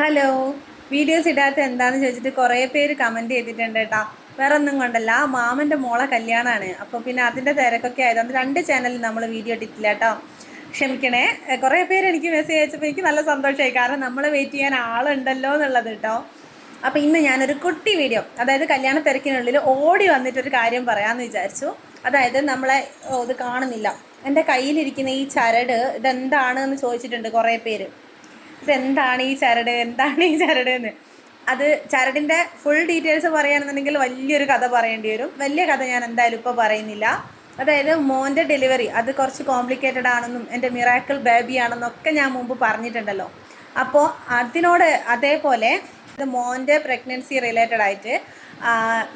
Hello. Videos ഇടാത്ത എന്താന്ന് ചോദിച്ചിട്ട് കുറേ പേര് കമന്റ് ചെയ്തിട്ടുണ്ട് കേട്ടോ. വേറെ ഒന്നും കൊണ്ടല്ല. മാമന്റെ മോളെ കല്യാണമാണ് അപ്പോൾ പിന്നെ അതിന്റെ തിരക്കൊക്കെ ആയതുകൊണ്ട് രണ്ട് ചാനലിൽ നമ്മൾ വീഡിയോ ഇട്ടിട്ടില്ല കേട്ടോ. ക്ഷമിക്കണേ. കുറേ പേര് എനിക്ക് മെസ്സേജ് അയച്ചപ്പോൾ എനിക്ക് നല്ല സന്തോഷമായി കാരണം നമ്മൾ വെയിറ്റ് ചെയ്യാൻ ആളുണ്ടല്ലോ എന്നുള്ളത് കേട്ടോ. അപ്പോൾ ഇന്ന് ഞാനൊരു കുട്ടി വീഡിയോ അതായത് കല്യാണ തിരക്കിനുള്ളിൽ ഓടി വന്നിട്ടൊരു കാര്യം പറയാമെന്ന് വിചാരിച്ചു. അതായത് നമ്മളെ ഇത് കാണുന്നില്ല. എന്റെ കയ്യിലിരിക്കുന്ന ഈ ചരട് ഇതെന്താണ് എന്ന് ചോദിച്ചിട്ടുണ്ട് കുറേ പേര്. ഇതെന്താണ് ഈ ചരട്? എന്താണ് ഈ ചരട് എന്ന്? അത് ചരടിന്റെ ഫുൾ ഡീറ്റെയിൽസ് പറയുകയാണെന്നുണ്ടെങ്കിൽ വലിയൊരു കഥ പറയേണ്ടി വരും. വലിയ കഥ ഞാൻ എന്തായാലും ഇപ്പോൾ പറയുന്നില്ല. അതായത് മോന്റെ ഡെലിവറി അത് കുറച്ച് കോംപ്ലിക്കേറ്റഡ് ആണെന്നും എന്റെ മിറാക്കിൾ ബേബി ആണെന്നൊക്കെ ഞാൻ മുമ്പ് പറഞ്ഞിട്ടുണ്ടല്ലോ. അപ്പോൾ അതിനോട് അതേപോലെ മോന്റെ പ്രഗ്നൻസി റിലേറ്റഡ് ആയിട്ട്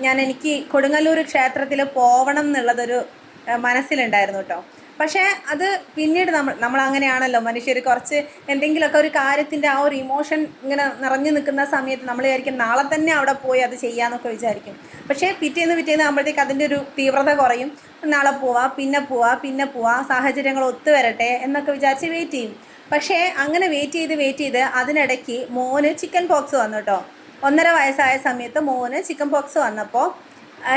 ഞാൻ എനിക്ക് കൊടുങ്ങല്ലൂർ ക്ഷേത്രത്തിൽ പോകണം എന്നുള്ളതൊരു മനസ്സിലുണ്ടായിരുന്നു കേട്ടോ. പക്ഷേ അത് പിന്നീട് നമ്മൾ നമ്മൾ അങ്ങനെയാണല്ലോ മനുഷ്യർ കുറച്ച് എന്തെങ്കിലുമൊക്കെ ഒരു കാര്യത്തിന്റെ ആ ഒരു ഇമോഷൻ ഇങ്ങനെ നിറഞ്ഞു നിൽക്കുന്ന സമയത്ത് നമ്മൾ വിചാരിക്കും നാളെ തന്നെ അവിടെ പോയി അത് ചെയ്യാമെന്നൊക്കെ വിചാരിക്കും. പക്ഷേ പിറ്റേന്ന് പിറ്റേന്ന് ആകുമ്പോഴത്തേക്ക് അതിന്റെ ഒരു തീവ്രത കുറയും. നാളെ പോവാ പിന്നെ പോവാ പിന്നെ പോവാ സാഹചര്യങ്ങൾ ഒത്തു വരട്ടെ എന്നൊക്കെ വിചാരിച്ച് വെയിറ്റ് ചെയ്യും. പക്ഷേ അങ്ങനെ വെയിറ്റ് ചെയ്ത് വെയിറ്റ് ചെയ്ത് അതിനിടയ്ക്ക് മോന് ചിക്കൻ പോക്സ് വന്നു കേട്ടോ ഒന്നര വയസ്സായ സമയത്ത് മോന് ചിക്കൻ പോക്സ് വന്നപ്പോൾ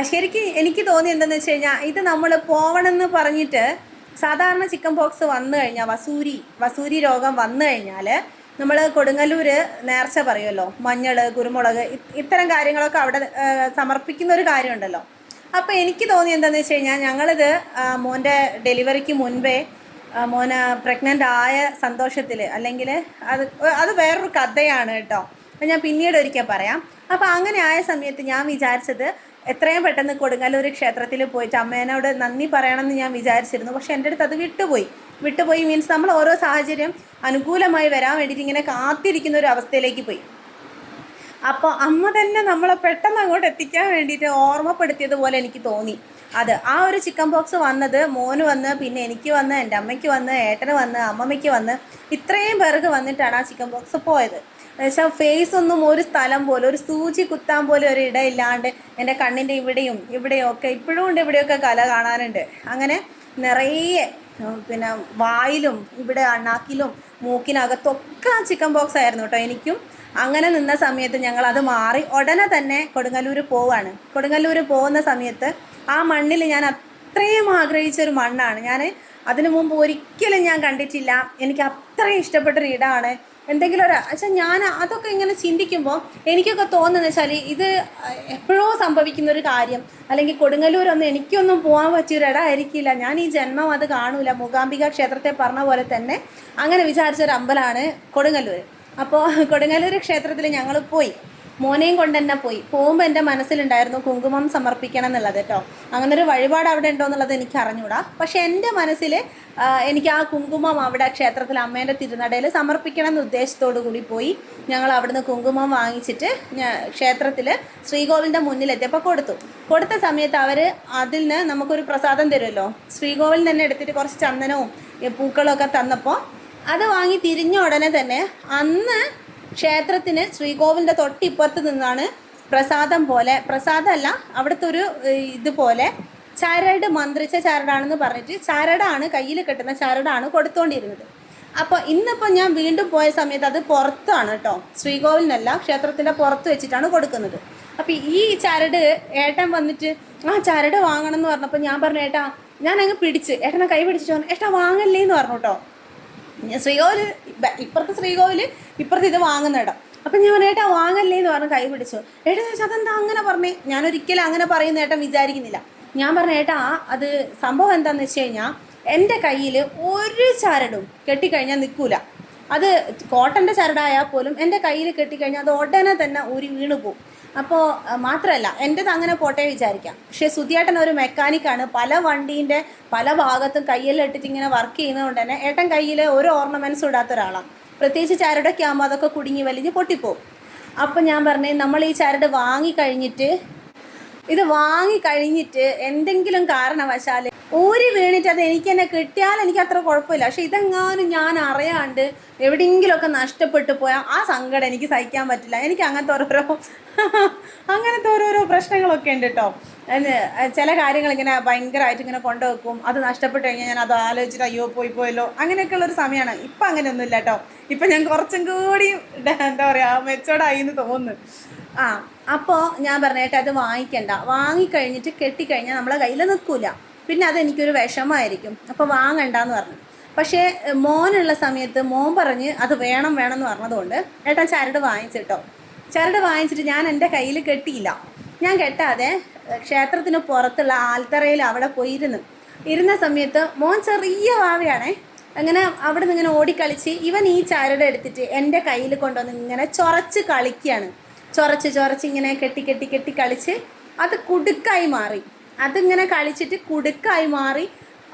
ശരിക്കും എനിക്ക് തോന്നി എന്താണെന്ന് വെച്ച് കഴിഞ്ഞാൽ ഇത് നമ്മൾ പോവണമെന്ന് പറഞ്ഞിട്ട് സാധാരണ ചിക്കൻ പോക്സ് വന്നു കഴിഞ്ഞാൽ വസൂരി വസൂരി രോഗം വന്നു കഴിഞ്ഞാൽ നമ്മൾ കൊടുങ്ങല്ലൂർ നേർച്ച പറയുമല്ലോ മഞ്ഞൾ കുരുമുളക് ഇത്തരം കാര്യങ്ങളൊക്കെ അവിടെ സമർപ്പിക്കുന്ന ഒരു കാര്യമുണ്ടല്ലോ. അപ്പോൾ എനിക്ക് തോന്നി എന്താണെന്ന് വെച്ച് കഴിഞ്ഞാൽ ഞങ്ങളിത് മോന്റെ ഡെലിവറിക്ക് മുൻപേ മോന് പ്രഗ്നന്റ് ആയ സന്തോഷത്തിൽ അല്ലെങ്കിൽ അത് അത് വേറൊരു കഥയാണ് കേട്ടോ. അപ്പം ഞാൻ പിന്നീട് ഒരിക്കൽ പറയാം. അപ്പോൾ അങ്ങനെ ആയ സമയത്ത് ഞാൻ വിചാരിച്ചത് എത്രയും പെട്ടെന്ന് കൊടുങ്ങല്ലൂർ ക്ഷേത്രത്തിൽ പോയിട്ട് അമ്മേനോട് നന്ദി പറയണമെന്ന് ഞാൻ വിചാരിച്ചിരുന്നു. പക്ഷെ എന്റെ അടുത്ത് അത് വിട്ടുപോയി. വിട്ടുപോയി മീൻസ് നമ്മൾ ഓരോ സാഹചര്യം അനുകൂലമായി വരാൻ വേണ്ടിയിട്ട് ഇങ്ങനെ കാത്തിരിക്കുന്ന ഒരു അവസ്ഥയിലേക്ക് പോയി. അപ്പോൾ അമ്മ തന്നെ നമ്മളെ പെട്ടെന്ന് അങ്ങോട്ട് എത്തിക്കാൻ വേണ്ടിയിട്ട് ഓർമ്മപ്പെടുത്തിയതുപോലെ എനിക്ക് തോന്നി. അത് ആ ഒരു ചിക്കൻ ബോക്സ് വന്നത് മോന് വന്ന് പിന്നെ എനിക്ക് വന്ന് എന്റെ അമ്മയ്ക്ക് വന്ന് ഏട്ടന് വന്ന് അമ്മമ്മയ്ക്ക് വന്ന് ഇത്രയും പേർക്ക് വന്നിട്ടാണ് ആ ചിക്കൻ ബോക്സ് പോയത്. എന്നുവെച്ചാൽ ഫേസ് ഒന്നും ഒരു സ്ഥലം പോലെ ഒരു സൂചി കുത്താൻ പോലെ ഒരു ഇടയില്ലാണ്ട് എന്റെ കണ്ണിന്റെ ഇവിടെയും ഇവിടെയും ഒക്കെ ഇപ്പോഴും ഉണ്ട് ഇവിടെയൊക്കെ കല കാണാനുണ്ട്. അങ്ങനെ നിറയെ പിന്നെ വായിലും ഇവിടെ അണ്ണാക്കിലും മൂക്കിനകത്തൊക്കെ ചിക്കൻ ബോക്സ് ആയിരുന്നു കേട്ടോ എനിക്കും. അങ്ങനെ നിന്ന സമയത്ത് ഞങ്ങൾ അത് മാറി ഉടനെ തന്നെ കൊടുങ്ങല്ലൂർ പോവാണ്. കൊടുങ്ങല്ലൂർ പോകുന്ന സമയത്ത് ആ മണ്ണിൽ ഞാൻ അത്രയും ആഗ്രഹിച്ച ഒരു മണ്ണാണ്. ഞാൻ അതിനു മുമ്പ് ഒരിക്കലും ഞാൻ കണ്ടിട്ടില്ല. എനിക്ക് അത്രയും ഇഷ്ടപ്പെട്ട ഒരു ഇടമാണ് എന്തെങ്കിലും ഒരു വെച്ചാൽ ഞാൻ അതൊക്കെ ഇങ്ങനെ ചിന്തിക്കുമ്പോൾ എനിക്കൊക്കെ തോന്നുന്നത് വെച്ചാൽ ഇത് എപ്പോഴോ സംഭവിക്കുന്ന ഒരു കാര്യം. അല്ലെങ്കിൽ കൊടുങ്ങല്ലൂരൊന്നും എനിക്കൊന്നും പോകാൻ പറ്റിയൊരു ഇടമായിരിക്കില്ല ഞാൻ ഈ ജന്മം അത് കാണൂല. മൂകാംബിക ക്ഷേത്രത്തെ പറഞ്ഞ പോലെ തന്നെ അങ്ങനെ വിചാരിച്ചൊരു അമ്പലമാണ് കൊടുങ്ങല്ലൂർ അപ്പോൾ കൊടുങ്ങല്ലൂർ ക്ഷേത്രത്തിൽ ഞങ്ങൾ പോയി. മോനെയും കൊണ്ട് തന്നെ പോയി. പോകുമ്പോൾ എന്റെ മനസ്സിലുണ്ടായിരുന്നു കുങ്കുമം സമർപ്പിക്കണം എന്നുള്ളത് കേട്ടോ. അങ്ങനെ ഒരു വഴിപാട് അവിടെ ഉണ്ടോ എന്നുള്ളത് എനിക്ക് അറിഞ്ഞൂടാ. പക്ഷേ എന്റെ മനസ്സിൽ എനിക്ക് ആ കുങ്കുമം അവിടെ ക്ഷേത്രത്തിൽ അമ്മേന്റെ തിരുനടയിൽ സമർപ്പിക്കണം എന്ന ഉദ്ദേശത്തോടു കൂടി പോയി. ഞങ്ങൾ അവിടുന്ന് കുങ്കുമം വാങ്ങിച്ചിട്ട് ക്ഷേത്രത്തിൽ ശ്രീകോവിലിന്റെ മുന്നിലെത്തിയപ്പോൾ കൊടുത്തു. കൊടുത്ത സമയത്ത് അവർ അതിൽ നിന്ന് നമുക്കൊരു പ്രസാദം തരുമല്ലോ. ശ്രീകോവിൽ തന്നെ എടുത്തിട്ട് കുറച്ച് ചന്ദനവും പൂക്കളും പൂക്കളൊക്കെ തന്നപ്പോൾ അത് വാങ്ങി തിരിഞ്ഞ ഉടനെ തന്നെ അന്ന് ക്ഷേത്രത്തിന് ശ്രീകോവിലിന്റെ തൊട്ടിപ്പുറത്ത് നിന്നാണ് പ്രസാദം പോലെ പ്രസാദമല്ല അവിടുത്തെ ഒരു ഇതുപോലെ ചരട് മന്ത്രിച്ച ചരടാണെന്ന് പറഞ്ഞിട്ട് ചരടാണ് കയ്യിൽ കെട്ടുന്ന ചരടാണ് കൊടുത്തുകൊണ്ടിരുന്നത് അപ്പോൾ ഇന്നിപ്പോൾ ഞാൻ വീണ്ടും പോയ സമയത്ത് അത് പുറത്താണ് കേട്ടോ. ശ്രീകോവിലിനല്ല ക്ഷേത്രത്തിന്റെ പുറത്ത് വെച്ചിട്ടാണ് കൊടുക്കുന്നത്. അപ്പോൾ ഈ ചരട് ഏട്ടൻ വന്നിട്ട് ആ ചരട് വാങ്ങണം എന്ന് പറഞ്ഞപ്പോൾ ഞാൻ പറഞ്ഞു ഏട്ടാ ഞാൻ അങ്ങ് പിടിച്ച്. ഏട്ടനെ കൈ പിടിച്ചിട്ട് പറഞ്ഞു ഏട്ടാ വാങ്ങല്ലേ എന്ന് പറഞ്ഞു കേട്ടോ. ശ്രീകോവിൽ ഇപ്പുറത്ത് ശ്രീകോവിൽ ഇപ്പുറത്ത് ഇത് വാങ്ങുന്ന ഇടം. അപ്പം ഞാൻ പറഞ്ഞു, ഏട്ടാ വാങ്ങല്ലേ എന്ന് പറഞ്ഞ് കൈ പിടിച്ചു. ഏട്ടാ ചോദിച്ചു അതെന്താ അങ്ങനെ പറഞ്ഞേ? ഞാൻ ഒരിക്കലും അങ്ങനെ പറയുന്ന ഏട്ടൻ വിചാരിക്കുന്നില്ല. ഞാൻ പറഞ്ഞു ഏട്ടാ അത് സംഭവം എന്താണെന്ന് വെച്ച് കഴിഞ്ഞാൽ എന്റെ കയ്യിൽ ഒരു ചരടും കെട്ടിക്കഴിഞ്ഞാൽ നിൽക്കൂല അത് കോട്ടന്റെ ചരടായാൽ പോലും എന്റെ കയ്യിൽ കെട്ടിക്കഴിഞ്ഞാൽ അത് ഉടനെ തന്നെ ഒരു വീണു പോകും അപ്പോൾ മാത്രമല്ല എന്റെത് അങ്ങനെ പോട്ടെ വിചാരിക്കാം. പക്ഷേ സുധിയേട്ടൻ ഒരു മെക്കാനിക്കാണ് പല വണ്ടീന്റെ പല ഭാഗത്തും കയ്യിലിട്ടിട്ട് ഇങ്ങനെ വർക്ക് ചെയ്യുന്നതുകൊണ്ട് തന്നെ ഏട്ടൻ കയ്യിൽ ഒരു ഓർണമെന്റ്സും ഇടാത്ത ഒരാളാണ് പ്രത്യേകിച്ച് ചരടൊക്കെ ആകുമ്പോൾ അതൊക്കെ കുടുങ്ങി വലിഞ്ഞ് പൊട്ടിപ്പോവും. അപ്പം ഞാൻ പറഞ്ഞു നമ്മൾ ഈ ചരട് വാങ്ങിക്കഴിഞ്ഞിട്ട് ഇത് വാങ്ങിക്കഴിഞ്ഞിട്ട് എന്തെങ്കിലും കാരണവശാൽ ഊരി വീണിട്ട് അത് എനിക്ക് തന്നെ കിട്ടിയാൽ എനിക്ക് അത്ര കുഴപ്പമില്ല. പക്ഷെ ഇതെങ്ങാനും ഞാൻ അറിയാണ്ട് എവിടെയെങ്കിലുമൊക്കെ നഷ്ടപ്പെട്ടു പോയാൽ ആ സങ്കടം എനിക്ക് സഹിക്കാൻ പറ്റില്ല. എനിക്ക് അങ്ങനത്തെ ഓരോരോ അങ്ങനത്തെ ഓരോരോ പ്രശ്നങ്ങളൊക്കെ ഉണ്ട് കേട്ടോ. ചില കാര്യങ്ങൾ ഇങ്ങനെ ഭയങ്കരമായിട്ട് ഇങ്ങനെ കൊണ്ടുവെക്കും അത് നഷ്ടപ്പെട്ട് കഴിഞ്ഞാൽ ഞാൻ അത് ആലോചിച്ചിട്ട് അയ്യോ പോയി പോയല്ലോ. അങ്ങനെയൊക്കെ ഉള്ളൊരു സമയമാണ്. ഇപ്പം അങ്ങനെയൊന്നുമില്ല കേട്ടോ. ഇപ്പം ഞാൻ കുറച്ചും കൂടി എന്താ പറയുക മെച്ചോർഡായി എന്ന് തോന്നുന്നു. ആ അപ്പോൾ ഞാൻ പറഞ്ഞേട്ടെ അത് വാങ്ങിക്കണ്ട. വാങ്ങിക്കഴിഞ്ഞിട്ട് കെട്ടിക്കഴിഞ്ഞാൽ നമ്മളെ കയ്യിൽ നിൽക്കൂല. പിന്നെ അതെനിക്കൊരു വിഷമമായിരിക്കും അപ്പോൾ വാങ്ങണ്ടെന്ന് പറഞ്ഞു. പക്ഷേ മോനുള്ള സമയത്ത് മോൻ പറഞ്ഞ് അത് വേണം വേണം എന്ന് പറഞ്ഞതുകൊണ്ട് ഏട്ടാ ചരട് വാങ്ങിച്ചിട്ടോ ചരട് വാങ്ങിച്ചിട്ട് ഞാൻ എന്റെ കയ്യിൽ കെട്ടിയില്ല. ഞാൻ കെട്ടാതെ ക്ഷേത്രത്തിന് പുറത്തുള്ള ആൽത്തറയിൽ അവിടെ പോയിരുന്നു. ഇരുന്ന സമയത്ത് മോൻ ചെറിയ വാവയാണേ. അങ്ങനെ അവിടെ നിന്ന് ഇങ്ങനെ ഓടിക്കളിച്ച് ഇവൻ ഈ ചരട് എടുത്തിട്ട് എന്റെ കയ്യിൽ കൊണ്ടുവന്ന് ഇങ്ങനെ ചൊറച്ച് കളിക്കുകയാണ് ചൊറച്ച് ചൊറച്ച് ഇങ്ങനെ കെട്ടി കെട്ടി കെട്ടി കളിച്ച് അത് കുടുക്കായി മാറി. അതിങ്ങനെ കളിച്ചിട്ട് കുടുക്കായി മാറി.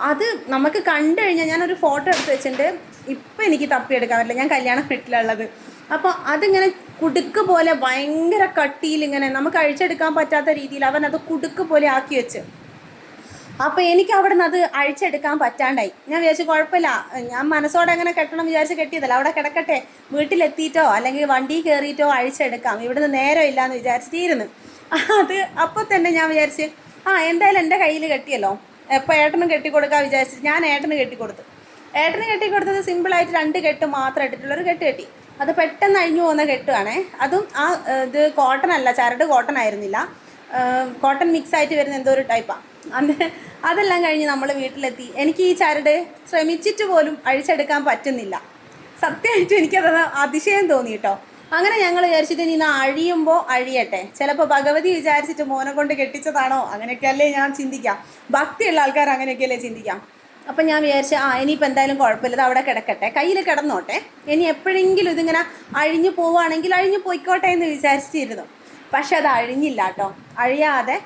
അത് നമുക്ക് കണ്ടു കഴിഞ്ഞാൽ ഞാനൊരു ഫോട്ടോ എടുത്ത് വെച്ചിട്ടുണ്ട്. ഇപ്പം എനിക്ക് തപ്പിയെടുക്കാൻ പറ്റില്ല. ഞാൻ കല്യാണ വീട്ടിലുള്ളത്. അപ്പോൾ അതിങ്ങനെ കുടുക്ക് പോലെ ഭയങ്കര കട്ടിയിൽ ഇങ്ങനെ നമുക്ക് അഴിച്ചെടുക്കാൻ പറ്റാത്ത രീതിയിൽ അവൻ അത് കുടുക്ക് പോലെ ആക്കി വെച്ച്. അപ്പോൾ എനിക്ക് അവിടെ നിന്ന് അത് അഴിച്ചെടുക്കാൻ പറ്റാണ്ടായി. ഞാൻ വിചാരിച്ചു കുഴപ്പമില്ല. ഞാൻ മനസ്സോടെ അങ്ങനെ കെട്ടണം വിചാരിച്ച് കെട്ടിയതല്ല. അവിടെ കിടക്കട്ടെ. വീട്ടിലെത്തിയിട്ടോ അല്ലെങ്കിൽ വണ്ടി കയറിയിട്ടോ അഴിച്ചെടുക്കാം. ഇവിടുന്ന് നേരം ഇല്ലയെന്ന് വിചാരിച്ചിട്ടിരുന്നു അത് അപ്പോൾ തന്നെ ഞാൻ വിചാരിച്ച് ആ എന്തായാലും എന്റെ കയ്യിൽ കെട്ടിയല്ലോ. എപ്പോൾ ഏട്ടനും കെട്ടിക്കൊടുക്കാൻ വിചാരിച്ചിട്ട് ഞാൻ ഏട്ടന് കെട്ടിക്കൊടുത്തു. ഏട്ടന് കെട്ടിക്കൊടുത്തത് സിമ്പിളായിട്ട് രണ്ട് കെട്ട് മാത്രം ഇട്ടിട്ടുള്ള ഒരു കെട്ട് കെട്ടി. അത് പെട്ടെന്ന് അഴിഞ്ഞു പോകുന്ന കെട്ടുവാണേ. അതും ആ ഇത് കോട്ടൺ അല്ല ചരട് കോട്ടൺ ആയിരുന്നില്ല. കോട്ടൺ മിക്സ് ആയിട്ട് വരുന്ന എന്തോ ഒരു ടൈപ്പാണ് അന്ന് അതെല്ലാം കഴിഞ്ഞ് നമ്മൾ വീട്ടിലെത്തി. എനിക്ക് ഈ ചരട് ശ്രമിച്ചിട്ട് പോലും അഴിച്ചെടുക്കാൻ പറ്റുന്നില്ല. സത്യമായിട്ട് എനിക്കത് അതിശയം തോന്നി കേട്ടോ. അങ്ങനെ ഞങ്ങൾ വിചാരിച്ചിട്ട് ഇനി അഴിയുമ്പോൾ അഴിയട്ടെ. ചിലപ്പോൾ ഭഗവതി വിചാരിച്ചിട്ട് മോനെ കൊണ്ട് കെട്ടിച്ചതാണോ? അങ്ങനെയൊക്കെയല്ലേ ഞാൻ ചിന്തിക്കാം. ഭക്തിയുള്ള ആൾക്കാർ അങ്ങനെയൊക്കെയല്ലേ ചിന്തിക്കാം. അപ്പം ഞാൻ വിചാരിച്ചു ആ ഇനിയിപ്പോൾ എന്തായാലും കുഴപ്പമില്ല അവിടെ കിടക്കട്ടെ. കയ്യിൽ കിടന്നോട്ടെ. ഇനി എപ്പോഴെങ്കിലും ഇതിങ്ങനെ അഴിഞ്ഞു പോവുകയാണെങ്കിൽ അഴിഞ്ഞു പോയിക്കോട്ടെ എന്ന് വിചാരിച്ചിരുന്നു. പക്ഷെ അത് അഴിഞ്ഞില്ല കേട്ടോ. അഴിയാതെ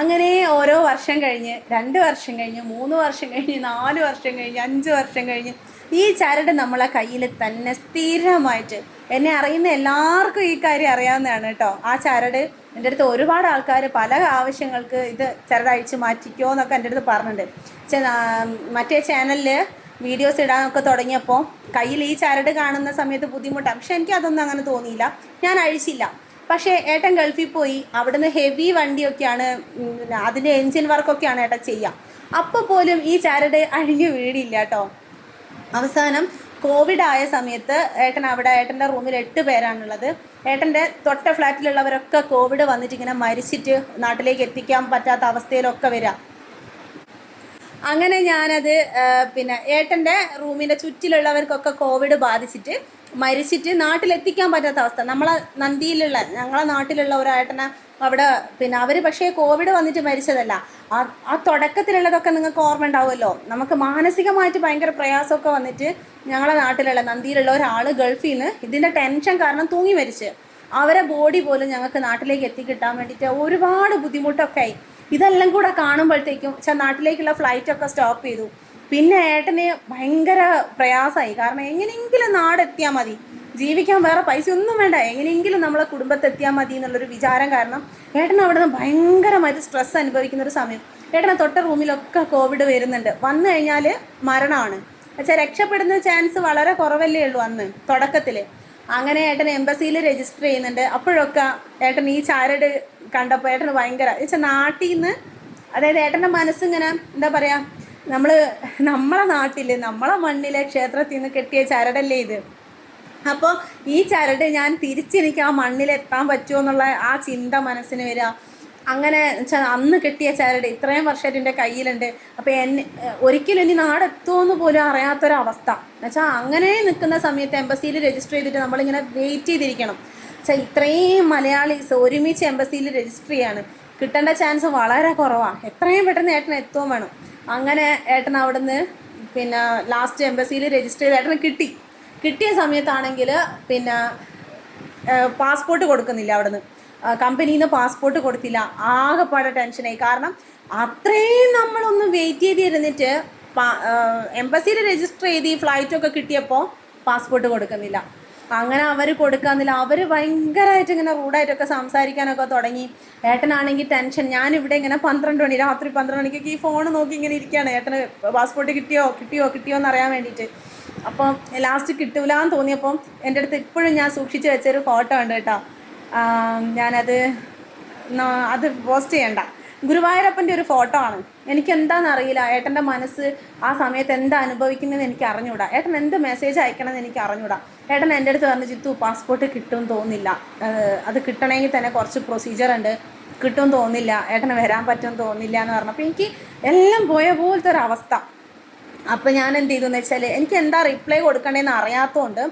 അങ്ങനെ ഓരോ വർഷം കഴിഞ്ഞ് രണ്ട് വർഷം കഴിഞ്ഞ് മൂന്ന് വർഷം കഴിഞ്ഞ് നാല് വർഷം കഴിഞ്ഞ് അഞ്ച് വർഷം കഴിഞ്ഞ് ഈ ചരട് നമ്മളെ കയ്യിൽ തന്നെ സ്ഥിരമായിട്ട് എന്നെ അറിയുന്ന എല്ലാവർക്കും ഈ കാര്യം അറിയാവുന്നതാണ് കേട്ടോ. ആ ചരട് എന്റെ അടുത്ത് ഒരുപാട് ആൾക്കാർ പല ആവശ്യങ്ങൾക്ക് ഇത് ചരട് അഴിച്ച് മാറ്റിക്കോ എന്നൊക്കെ എന്റെ അടുത്ത് പറഞ്ഞിട്ടുണ്ട്. മറ്റേ ചാനലിൽ വീഡിയോസ് ഇടാനൊക്കെ തുടങ്ങിയപ്പോൾ കയ്യിൽ ഈ ചരട് കാണുന്ന സമയത്ത് ബുദ്ധിമുട്ടാണ് പക്ഷെ എനിക്ക് അതൊന്നും അങ്ങനെ തോന്നിയില്ല. ഞാൻ അഴിച്ചില്ല. പക്ഷേ ഏട്ടൻ ഗൾഫിൽ പോയി. അവിടുന്ന് ഹെവി വണ്ടിയൊക്കെയാണ് അതിന്റെ എൻജിൻ വർക്കൊക്കെയാണ് ഏട്ടൻ ചെയ്യുക അപ്പോൾ പോലും ഈ ചരട് അഴിഞ്ഞു വീടില്ല കേട്ടോ. അവസാനം കോവിഡ് ആയ സമയത്ത് ഏട്ടൻ അവിടെ ഏട്ടന്റെ റൂമിൽ എട്ട് പേരാണുള്ളത്. ഏട്ടന്റെ തൊട്ട ഫ്ലാറ്റിലുള്ളവരൊക്കെ കോവിഡ് വന്നിട്ട് ഇങ്ങനെ മരിച്ചിട്ട് നാട്ടിലേക്ക് എത്തിക്കാൻ പറ്റാത്ത അവസ്ഥയിലൊക്കെ വരിക. അങ്ങനെ ഞാനത് പിന്നെ ഏട്ടന്റെ റൂമിന്റെ ചുറ്റിലുള്ളവർക്കൊക്കെ കോവിഡ് ബാധിച്ചിട്ട് മരിച്ചിട്ട് നാട്ടിലെത്തിക്കാൻ പറ്റാത്ത അവസ്ഥ. നമ്മളെ നന്ദിയിലുള്ള ഞങ്ങളെ നാട്ടിലുള്ള ഒരു ഏട്ടനെ അവിടെ പിന്നെ അവർ പക്ഷേ കോവിഡ് വന്നിട്ട് മരിച്ചതല്ല. ആ തുടക്കത്തിലുള്ളതൊക്കെ നിങ്ങൾക്ക് ഓർമ്മ ഉണ്ടാവുമല്ലോ നമുക്ക് മാനസികമായിട്ട് ഭയങ്കര പ്രയാസമൊക്കെ വന്നിട്ട് ഞങ്ങളെ നാട്ടിലുള്ള നന്ദിയിലുള്ള ഒരാൾ ഗൾഫിൽ നിന്ന് ഇതിന്റെ ടെൻഷൻ കാരണം തൂങ്ങി മരിച്ച്. അവരെ ബോഡി പോലും ഞങ്ങൾക്ക് നാട്ടിലേക്ക് എത്തിക്കിട്ടാൻ വേണ്ടിയിട്ട് ഒരുപാട് ബുദ്ധിമുട്ടൊക്കെ ആയി ഇതെല്ലാം കൂടെ കാണുമ്പോഴത്തേക്കും പക്ഷേ നാട്ടിലേക്കുള്ള ഫ്ലൈറ്റൊക്കെ സ്റ്റോപ്പ് ചെയ്തു. പിന്നെ ഏട്ടന് ഭയങ്കര പ്രയാസമായി. കാരണം എങ്ങനെയെങ്കിലും നാടെത്തിയാൽ മതി. ജീവിക്കാൻ വേറെ പൈസ ഒന്നും വേണ്ട. എങ്ങനെയെങ്കിലും നമ്മളെ കുടുംബത്തെത്തിയാൽ മതി എന്നുള്ളൊരു വിചാരം കാരണം ഏട്ടൻ അവിടെ നിന്ന് ഭയങ്കരമായിട്ട് സ്ട്രെസ് അനുഭവിക്കുന്ന ഒരു സമയം. ഏട്ടനെ തൊട്ട റൂമിലൊക്കെ കോവിഡ് വരുന്നുണ്ട്. വന്നു കഴിഞ്ഞാൽ മരണമാണ്. പക്ഷേ രക്ഷപ്പെടുന്ന ചാൻസ് വളരെ കുറവല്ലേ ഉള്ളൂ അന്ന് തുടക്കത്തിൽ അങ്ങനെ ഏട്ടൻ എംബസിയിൽ രജിസ്റ്റർ ചെയ്യുന്നുണ്ട്. അപ്പോഴൊക്കെ ഏട്ടൻ ഈ ചാരട് കണ്ടപ്പോൾ ഏട്ടന് ഭയങ്കര വെച്ചാൽ നാട്ടിൽ നിന്ന് അതായത് ഏട്ടന്റെ മനസ്സിങ്ങനെ എന്താ പറയുക നമ്മൾ നമ്മളെ നാട്ടിൽ നമ്മളെ മണ്ണിലെ ക്ഷേത്രത്തിൽ നിന്ന് കെട്ടിയ ചരടല്ലേ ഇത്? അപ്പോൾ ഈ ചരട് ഞാൻ തിരിച്ചെനിക്ക് ആ മണ്ണിലെത്താൻ പറ്റുമോ എന്നുള്ള ആ ചിന്ത മനസ്സിന് വരിക അങ്ങനെ അന്ന് കിട്ടിയ ചരട് ഇത്രയും വർഷമായിട്ട് എന്റെ കയ്യിലുണ്ട്. അപ്പോൾ എന്നെ ഒരിക്കലും ഇനി നാടെത്തുമെന്ന് പോലും അറിയാത്തൊരവസ്ഥ. എന്നുവെച്ചാൽ അങ്ങനെ നിൽക്കുന്ന സമയത്ത് എംബസിയിൽ രജിസ്റ്റർ ചെയ്തിട്ട് നമ്മളിങ്ങനെ വെയിറ്റ് ചെയ്തിരിക്കണം. വെച്ചാൽ ഇത്രയും മലയാളീസ് ഒരുമിച്ച് എംബസിയിൽ രജിസ്റ്റർ ചെയ്യാണ്. കിട്ടേണ്ട ചാൻസ് വളരെ കുറവാണ് എത്രയും പെട്ടെന്ന് ഏട്ടൻ എത്തുകയും വേണം. അങ്ങനെ ഏട്ടൻ അവിടുന്ന് പിന്നെ ലാസ്റ്റ് എംബസിയിൽ രജിസ്റ്റർ ചെയ്ത് ഏട്ടന് കിട്ടി. കിട്ടിയ സമയത്താണെങ്കിൽ പിന്നെ പാസ്പോർട്ട് കൊടുക്കുന്നില്ല അവിടുന്ന്. കമ്പനിയിൽ നിന്ന് പാസ്പോർട്ട് കൊടുത്തില്ല. ആകെപ്പാടെ ടെൻഷനായി. കാരണം അത്രയും നമ്മളൊന്ന് വെയിറ്റ് ചെയ്തിരുന്നിട്ട് എംബസിയിൽ രജിസ്റ്റർ ചെയ്ത് ഈ ഫ്ലൈറ്റൊക്കെ കിട്ടിയപ്പോൾ പാസ്പോർട്ട് കൊടുക്കുന്നില്ല. അങ്ങനെ അവർ കൊടുക്കാന്നില്ല. അവർ ഭയങ്കരമായിട്ട് ഇങ്ങനെ റൂഡായിട്ടൊക്കെ സംസാരിക്കാനൊക്കെ തുടങ്ങി. ഏട്ടനാണെങ്കിൽ ടെൻഷൻ. ഞാനിവിടെ ഇങ്ങനെ പന്ത്രണ്ട് മണി രാത്രി പന്ത്രണ്ട് മണിക്കൊക്കെ ഈ ഫോൺ നോക്കി ഇങ്ങനെ ഇരിക്കുകയാണ് ഏട്ടന് പാസ്പോർട്ട് കിട്ടിയോ കിട്ടിയോ കിട്ടിയോ എന്ന് അറിയാൻ വേണ്ടിയിട്ട്. അപ്പം ലാസ്റ്റ് കിട്ടൂലെന്ന് തോന്നിയപ്പം എന്റെ അടുത്ത് ഇപ്പോഴും ഞാൻ സൂക്ഷിച്ച് വെച്ചൊരു ഫോട്ടോ ഉണ്ട് കേട്ടോ. ഞാനത് അത് പോസ്റ്റ് ചെയ്യണ്ട. ഗുരുവായൂരപ്പന്റെ ഒരു ഫോട്ടോ ആണ്. എനിക്ക് എന്താണെന്നറിയില്ല ഏട്ടന്റെ മനസ്സ് ആ സമയത്ത് എന്താ അനുഭവിക്കുന്നതെന്ന് എനിക്ക് അറിഞ്ഞൂടാ. ഏട്ടൻ എന്ത് മെസ്സേജ് അയക്കണമെന്ന് എനിക്ക് അറിഞ്ഞൂടാ. ഏട്ടൻ എന്റെ അടുത്ത് പറഞ്ഞു ചിത്തു പാസ്പോർട്ട് കിട്ടും തോന്നില്ല. അത് കിട്ടണമെങ്കിൽ തന്നെ കുറച്ച് പ്രൊസീജിയർ ഉണ്ട്. കിട്ടും തോന്നില്ല. ഏട്ടന് വരാൻ പറ്റും തോന്നില്ല എന്ന് പറഞ്ഞപ്പോൾ എനിക്ക് എല്ലാം പോയ പോലത്തെ ഒരു അവസ്ഥ. അപ്പോൾ ഞാൻ എന്ത് ചെയ്തു എന്ന് വെച്ചാൽ എനിക്ക് എന്താ റിപ്ലൈ കൊടുക്കണ്ടേന്ന് അറിയാത്തതുകൊണ്ട്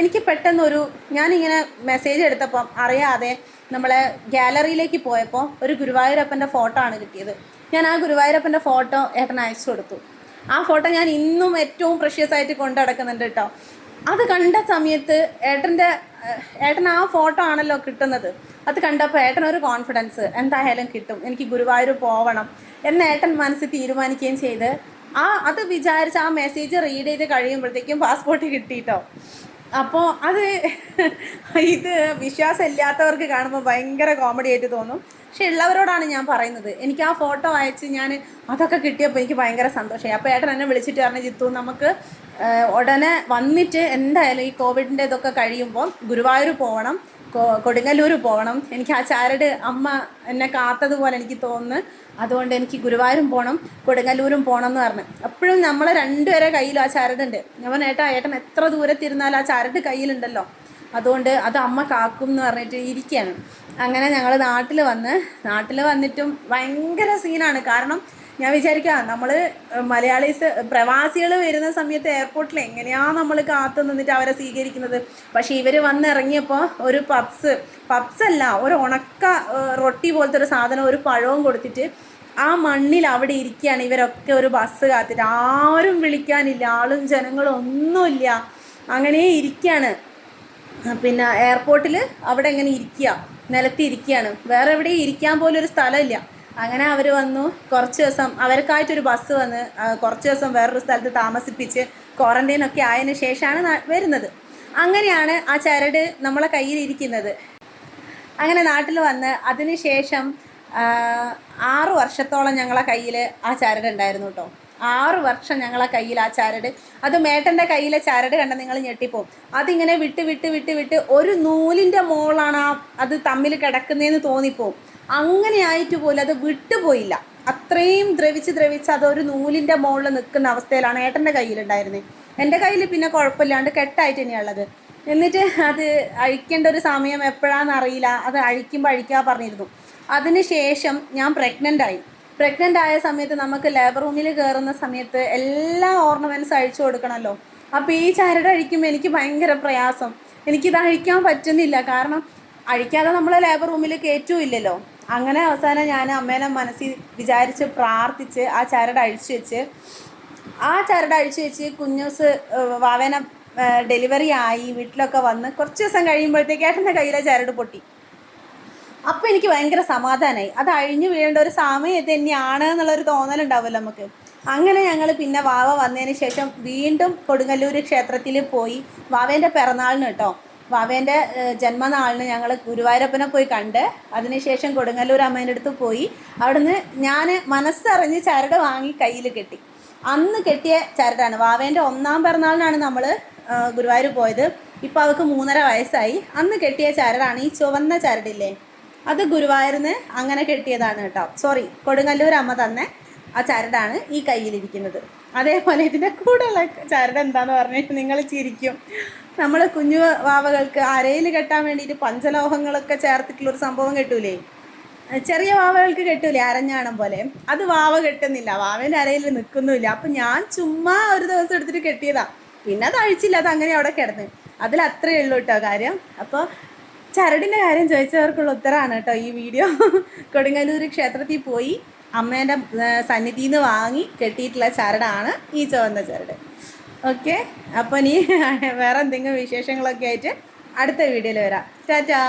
എനിക്ക് പെട്ടെന്നൊരു ഞാനിങ്ങനെ മെസ്സേജ് എടുത്തപ്പം അറിയാതെ നമ്മളെ ഗാലറിയിലേക്ക് പോയപ്പോൾ ഒരു ഗുരുവായൂരപ്പന്റെ ഫോട്ടോ ആണ് കിട്ടിയത്. ഞാൻ ആ ഗുരുവായൂരപ്പന്റെ ഫോട്ടോ ഏട്ടൻ അയച്ചു കൊടുത്തു. ആ ഫോട്ടോ ഞാൻ ഇന്നും ഏറ്റവും പ്രഷ്യസ് ആയിട്ട് കൊണ്ടു നടക്കുന്നുണ്ട് കേട്ടോ അത് കണ്ട സമയത്ത് ഏട്ടന്റെ ഏട്ടൻ ആ ഫോട്ടോ ആണല്ലോ കിട്ടുന്നത്. അത് കണ്ടപ്പോൾ ഏട്ടൻ ഒരു കോൺഫിഡൻസ് എന്തായാലും കിട്ടും. എനിക്ക് ഗുരുവായൂർ പോവണം എന്ന് ഏട്ടൻ മനസ്സിൽ തീരുമാനിക്കുകയും ചെയ്ത് ആ അത് വിചാരിച്ച് ആ മെസ്സേജ് റീഡ് ചെയ്ത് കഴിയുമ്പോഴത്തേക്കും പാസ്പോർട്ട് കിട്ടിയിട്ടോ അപ്പോൾ അത് ഇത് വിശ്വാസമില്ലാത്തവർക്ക് കാണുമ്പോൾ ഭയങ്കര കോമഡി ആയിട്ട് തോന്നും. പക്ഷെ ഉള്ളവരോടാണ് ഞാൻ പറയുന്നത്. എനിക്ക് ആ ഫോട്ടോ അയച്ച് ഞാൻ അതൊക്കെ കിട്ടിയപ്പോൾ എനിക്ക് ഭയങ്കര സന്തോഷമായി. അപ്പോൾ ഏട്ടൻ എന്നെ വിളിച്ചിട്ട് പറഞ്ഞു ജിത്തു നമുക്ക് ഉടനെ വന്നിട്ട് എന്തായാലും ഈ കോവിഡിന്റെ ഇതൊക്കെ കഴിയുമ്പോൾ ഗുരുവായൂർ പോകണം കൊടുങ്ങല്ലൂർ പോകണം. എനിക്ക് ആ ചാരട് അമ്മ എന്നെ കാത്തതുപോലെ എനിക്ക് തോന്നുന്നു. അതുകൊണ്ട് എനിക്ക് ഗുരുവായൂരും പോകണം കൊടുങ്ങല്ലൂരും പോകണം എന്ന് പറഞ്ഞു. അപ്പോഴും നമ്മൾ രണ്ടുപേരെ കയ്യിലും ആ ചരടുണ്ട്. ഞാൻ ഏട്ടാ ഏട്ടൻ എത്ര ദൂരത്തിരുന്നാലും ആ ചരട് കയ്യിലുണ്ടല്ലോ. അതുകൊണ്ട് അത് അമ്മ കാക്കും എന്ന് പറഞ്ഞിട്ട് ഇരിക്കുകയാണ് അങ്ങനെ ഞങ്ങൾ നാട്ടിൽ വന്ന് നാട്ടിൽ വന്നിട്ടും ഭയങ്കര സീനാണ് കാരണം ഞാൻ വിചാരിക്കാം നമ്മൾ മലയാളീസ് പ്രവാസികൾ വരുന്ന സമയത്ത് എയർപോർട്ടിൽ എങ്ങനെയാണ് നമ്മൾ കാത്തു നിന്നിട്ട് അവരെ സ്വീകരിക്കുന്നത്? പക്ഷേ ഇവർ വന്നിറങ്ങിയപ്പോൾ ഒരു പപ്സ് പപ്സ് അല്ല ഒരു ഉണക്ക റൊട്ടി പോലത്തെ ഒരു സാധനം ഒരു പഴവും കൊടുത്തിട്ട് ആ മണ്ണിൽ അവിടെ ഇരിക്കുകയാണ് ഇവരൊക്കെ ഒരു ബസ് കാത്തിട്ട്. ആരും വിളിക്കാനില്ല ആളും ജനങ്ങളും ഒന്നുമില്ല. അങ്ങനെ ഇരിക്കുകയാണ് പിന്നെ എയർപോർട്ടിൽ അവിടെ എങ്ങനെ ഇരിക്കുക നിലത്തിരിക്കുകയാണ് വേറെ എവിടെയും ഇരിക്കാൻ പോലും ഒരു സ്ഥലമില്ല അങ്ങനെ അവർ വന്നു. കുറച്ച് ദിവസം അവർക്കായിട്ടൊരു ബസ് വന്ന് കുറച്ച് ദിവസം വേറൊരു സ്ഥലത്ത് താമസിപ്പിച്ച് ക്വാറന്റൈൻ ഒക്കെ ആയതിനു ശേഷമാണ് വരുന്നത്. അങ്ങനെയാണ് ആ ചരട് നമ്മളെ കയ്യിൽ ഇരിക്കുന്നത് അങ്ങനെ നാട്ടിൽ വന്ന് അതിനുശേഷം ശേഷം ആറ് വർഷത്തോളം ഞങ്ങളെ കയ്യിൽ ആ ചരട് ഉണ്ടായിരുന്നു കേട്ടോ ആറ് വർഷം ഞങ്ങളെ കയ്യിൽ ആ ചരട്. അത് മേട്ടന്റെ കയ്യിലെ ചരട് കണ്ട നിങ്ങൾ ഞെട്ടിപ്പോവും. അതിങ്ങനെ വിട്ട് വിട്ട് വിട്ട് വിട്ട് ഒരു നൂലിന്റെ മോളാണ് ആ അത് തമ്മിൽ കിടക്കുന്നതെന്ന് തോന്നിപ്പോവും. അങ്ങനെ ആയിട്ട് പോലും അത് വിട്ടുപോയില്ല. അത്രയും ദ്രവിച്ച് ദ്രവിച്ച് അത് ഒരു നൂലിന്റെ മുകളിൽ നിൽക്കുന്ന അവസ്ഥയിലാണ് ഏട്ടന്റെ കയ്യിലുണ്ടായിരുന്നത് എന്റെ കയ്യിൽ പിന്നെ കുഴപ്പമില്ലാണ്ട് കെട്ടായിട്ട് തന്നെയുള്ളത് എന്നിട്ട് അത് അഴിക്കേണ്ട ഒരു സമയം എപ്പോഴാണെന്ന് അറിയില്ല. അത് അഴിക്കുമ്പോൾ അഴിക്കാൻ പറഞ്ഞിരുന്നു. അതിനുശേഷം ഞാൻ പ്രഗ്നന്റ് ആയി. പ്രഗ്നന്റ് ആയ സമയത്ത് നമുക്ക് ലേബർ റൂമിൽ കയറുന്ന സമയത്ത് എല്ലാ ഓർണമെന്റ്സ് അഴിച്ചു കൊടുക്കണമല്ലോ അപ്പോൾ ഈ ചരട് അഴിക്കുമ്പോൾ എനിക്ക് ഭയങ്കര പ്രയാസം. എനിക്കിത് അഴിക്കാൻ പറ്റുന്നില്ല. കാരണം അഴിക്കാതെ നമ്മൾ ലേബർ റൂമിൽ കയറ്റുമില്ലല്ലോ അങ്ങനെ അവസാനം ഞാൻ അമ്മേനെ മനസ്സിൽ വിചാരിച്ച് പ്രാർത്ഥിച്ച് ആ ചരട് അഴിച്ചു വെച്ച്. ആ ചരട് അഴിച്ചു വെച്ച് കുഞ്ഞൂസ് വാവേന ഡെലിവറി ആയി. വീട്ടിലൊക്കെ വന്ന് കുറച്ച് ദിവസം കഴിയുമ്പോഴത്തേക്ക് ഏട്ടന്റെ കയ്യിലെ ചരട് പൊട്ടി. അപ്പോൾ എനിക്ക് ഭയങ്കര സമാധാനമായി അത് അഴിഞ്ഞു വീഴേണ്ട ഒരു സമയം ഇത് തന്നെയാണ് എന്നുള്ളൊരു തോന്നലുണ്ടാവുമല്ലോ നമുക്ക്. അങ്ങനെ ഞങ്ങൾ പിന്നെ വാവ വന്നതിന് ശേഷം വീണ്ടും കൊടുങ്ങല്ലൂർ ക്ഷേത്രത്തിൽ പോയി വാവേന്റെ പിറന്നാളിന് കേട്ടോ. വാവേന്റെ ജന്മനാളിന് ഞങ്ങൾ ഗുരുവായൂരപ്പനെ പോയി കണ്ട് അതിനുശേഷം കൊടുങ്ങല്ലൂർ അമ്മേന്റെ അടുത്ത് പോയി. അവിടുന്ന് ഞാൻ മനസ്സറിഞ്ഞ് ചരട് വാങ്ങി കയ്യിൽ കെട്ടി. അന്ന് കെട്ടിയ ചരടാണ്. വാവേന്റെ ഒന്നാം പിറന്നാളിനാണ് നമ്മൾ ഗുരുവായൂർ പോയത്. ഇപ്പോൾ അവൾക്ക് മൂന്നര വയസ്സായി. അന്ന് കെട്ടിയ ചരടാണ് ഈ ചുവന്ന ചരടില്ലേ? അത് ഗുരുവായൂരിന്ന് അങ്ങനെ കെട്ടിയതാണ് കേട്ടോ. സോറി കൊടുങ്ങല്ലൂർ അമ്മ തന്നെ ആ ചരടാണ് ഈ കയ്യിലിരിക്കുന്നത്. അതേപോലെ ഇതിന്റെ കൂടെയുള്ള ചരട് എന്താന്ന് പറഞ്ഞിട്ട് നിങ്ങൾ ചിരിക്കും. നമ്മൾ കുഞ്ഞു വാവകൾക്ക് അരയിൽ കെട്ടാൻ വേണ്ടിയിട്ട് പഞ്ചലോഹങ്ങളൊക്കെ ചേർത്തിട്ടുള്ളൊരു സംഭവം കെട്ടൂലേ? ചെറിയ വാവകൾക്ക് കെട്ടൂലേ അരഞ്ഞാണം പോലെ? അത് വാവ കെട്ടുന്നില്ല. വാവേന്റെ അരയിൽ നിൽക്കുന്നുമില്ല അപ്പം ഞാൻ ചുമ്മാ ഒരു ദിവസം എടുത്തിട്ട് കെട്ടിയതാ. പിന്നെ അത് അഴിച്ചില്ല. അത് അങ്ങനെ അവിടെ കിടന്ന്. അതിൽ അത്രയേ ഉള്ളൂ കേട്ടോ കാര്യം. അപ്പോൾ ചരടിന്റെ കാര്യം ചോദിച്ചവർക്കുള്ള ഉത്തരമാണ് കേട്ടോ ഈ വീഡിയോ. കൊടുങ്ങല്ലൂർ ക്ഷേത്രത്തിൽ പോയി അമ്മേന്റെ സന്നിധിയിൽ നിന്ന് വാങ്ങി കെട്ടിയിട്ടുള്ള ചരടാണ് ഈ ചുവന്ന ചരട്. ഓക്കെ? അപ്പോൾ ഇനി വേറെ എന്തെങ്കിലും വിശേഷങ്ങളൊക്കെ ആയിട്ട് അടുത്ത വീഡിയോയിൽ വരാം. ടാറ്റാ!